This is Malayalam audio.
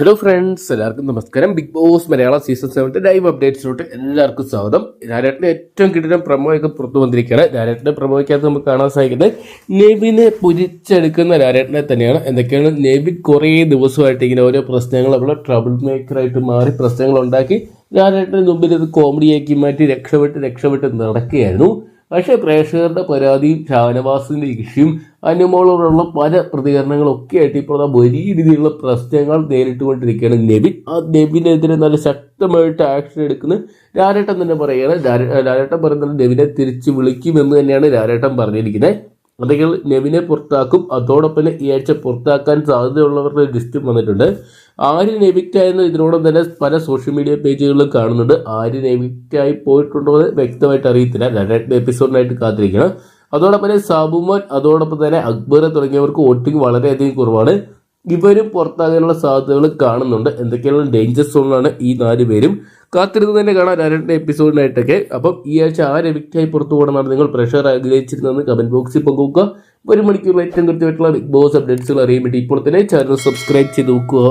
ഹലോ ഫ്രണ്ട്സ് എല്ലാവർക്കും നമസ്കാരം. ബിഗ് ബോസ് മലയാളം സീസൺ സെവന്റെ ലൈവ് അപ്ഡേറ്റ്സിലോട്ട് എല്ലാവർക്കും സ്വാഗതം. ലാലേട്ടന്റെ ഏറ്റവും കിട്ടുന്ന പ്രമോയൊക്കെ പുറത്തു വന്നിരിക്കുകയാണ്. ലാലേട്ടന്റെ പ്രമോയ്ക്കകത്ത് നമുക്ക് കാണാൻ സാധിക്കുന്നത് നെവിനെ പൊരിച്ചെടുക്കുന്ന ലാലേട്ടനെ തന്നെയാണ്. എന്തൊക്കെയാണ് നെവി കുറേ ദിവസമായിട്ട് ഇങ്ങനെ ഓരോ പ്രശ്നങ്ങൾ അവിടെ ട്രബിൾ മേക്കറായിട്ട് മാറി പ്രശ്നങ്ങൾ ഉണ്ടാക്കി ലാലേട്ടന് മുമ്പിൽ ഇത് കോമഡിയാക്കി മാറ്റി രക്ഷപ്പെട്ട് രക്ഷപ്പെട്ട് നടക്കുകയായിരുന്നു. പക്ഷേ പ്രേക്ഷകരുടെ പരാതിയും ഷാനവാസിന്റെ ഇഷ്യും അനുമോളോടുള്ള പല പ്രതികരണങ്ങളും ഒക്കെ ആയിട്ട് ഇപ്പോൾ വലിയ രീതിയിലുള്ള പ്രശ്നങ്ങൾ നേരിട്ടുകൊണ്ടിരിക്കുകയാണ്. നെബിൻ ആ നെബിനെതിരെ നല്ല ശക്തമായിട്ട് ആക്ഷൻ എടുക്കുന്ന. രാരേട്ടൻ തന്നെ പറയുകയാണ്. രാരേട്ടൻ പറയുന്നത് നെബിനെ തിരിച്ച് വിളിക്കുമെന്ന് തന്നെയാണ് രാരേട്ടൻ പറഞ്ഞിരിക്കുന്നത്. അല്ലെങ്കിൽ നെവിനെ പുറത്താക്കും അതോടൊപ്പം തന്നെ ഈ ആഴ്ച പുറത്താക്കാൻ സാധ്യതയുള്ളവരുടെ ലിസ്റ്റും വന്നിട്ടുണ്ട്. ആര് നെവിക്റ്റായെന്ന് ഇതിനോടൊപ്പം തന്നെ പല സോഷ്യൽ മീഡിയ പേജുകളിലും കാണുന്നുണ്ട്. ആര് നെവിക്റ്റായി പോയിട്ടുണ്ടോ എന്ന് വ്യക്തമായിട്ട് അറിയത്തില്ല. രണ്ടായിട്ട് എപ്പിസോഡിനായിട്ട് കാത്തിരിക്കണം. അതോടൊപ്പം തന്നെ സാബുമോൻ അതോടൊപ്പം തന്നെ അക്ബർ തുടങ്ങിയവർക്ക് വോട്ടിംഗ് വളരെയധികം കുറവാണ്. ഇവരും പുറത്താകാനുള്ള സാധ്യതകൾ കാണുന്നുണ്ട്. എന്തൊക്കെയാണ് ഡേഞ്ചർ സോണിലാണ് ഈ നാല് പേരും. കാത്തിരുന്ന് തന്നെ കാണാൻ രണ്ട് എപ്പിസോഡിനായിട്ടൊക്കെ അപ്പം ഈ ആഴ്ച ആര് വ്യക്തിയായി പുറത്തു പോകണമെന്നാണ് നിങ്ങൾ പ്രഷർ ആഗ്രഹിച്ചിരുന്നതെന്ന് കമന്റ് ബോക്സിൽ പങ്കുവെക്കുക. ഒരു മണിക്കൂർ ഏറ്റവും കൃത്യമായിട്ടുള്ള ബിഗ് ബോസ് അപ്ഡേറ്റ്സുകൾ അറിയാൻ വേണ്ടി ഇപ്പോൾ തന്നെ ചാനൽ സബ്സ്ക്രൈബ് ചെയ്ത് നോക്കുക.